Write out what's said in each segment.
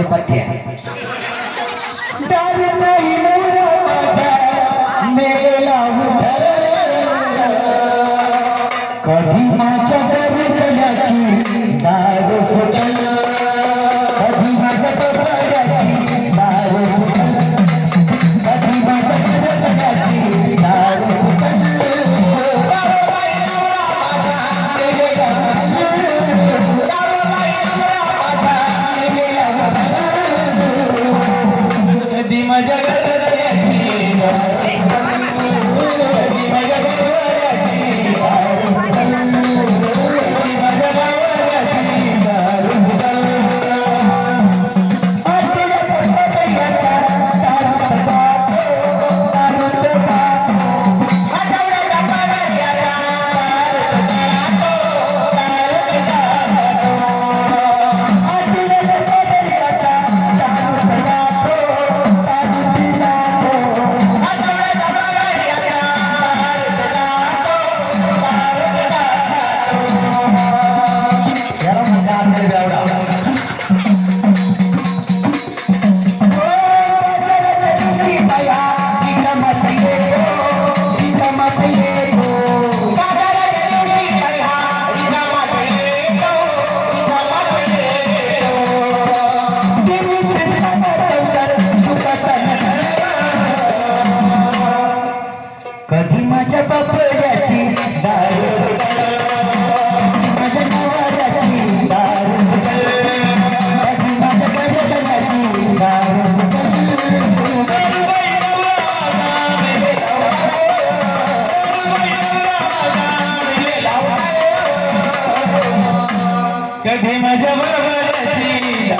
नाही पठ्या डाल कधी माझ्या बरोबरची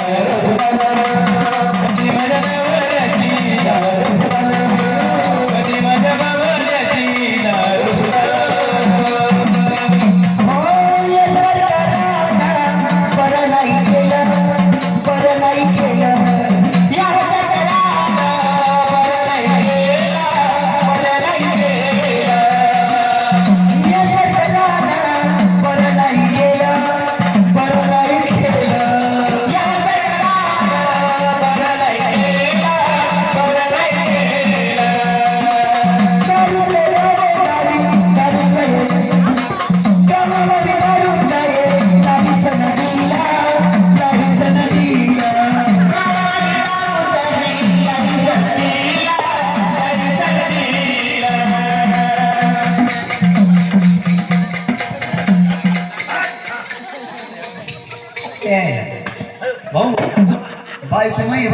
लावायचं नाही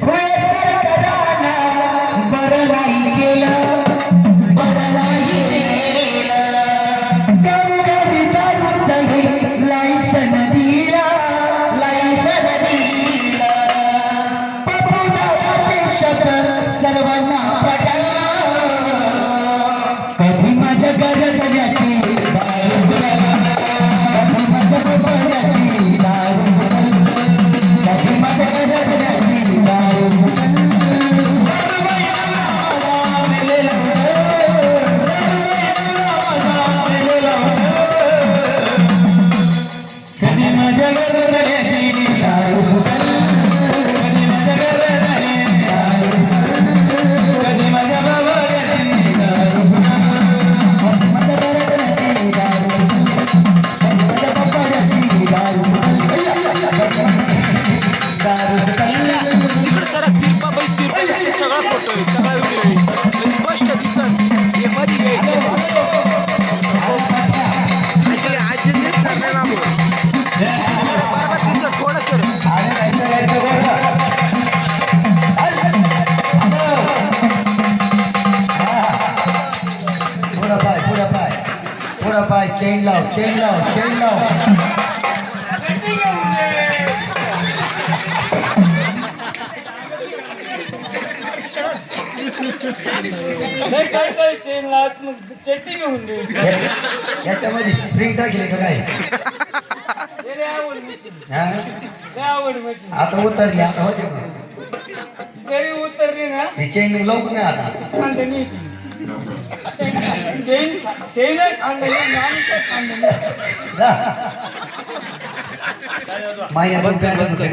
बरं पुढं पाय चेन लाव चेन लाव चेन लाव नाही काय काय चेन लावत मग याच्यामध्ये स्प्रिंग टाकले का काय? आवड मशीन हा? आवड मशीन आता उतरली आता होते. बघ. जरी उतरली ना ही चेन लावू नये आता. आणि माया बंद कर बंद कर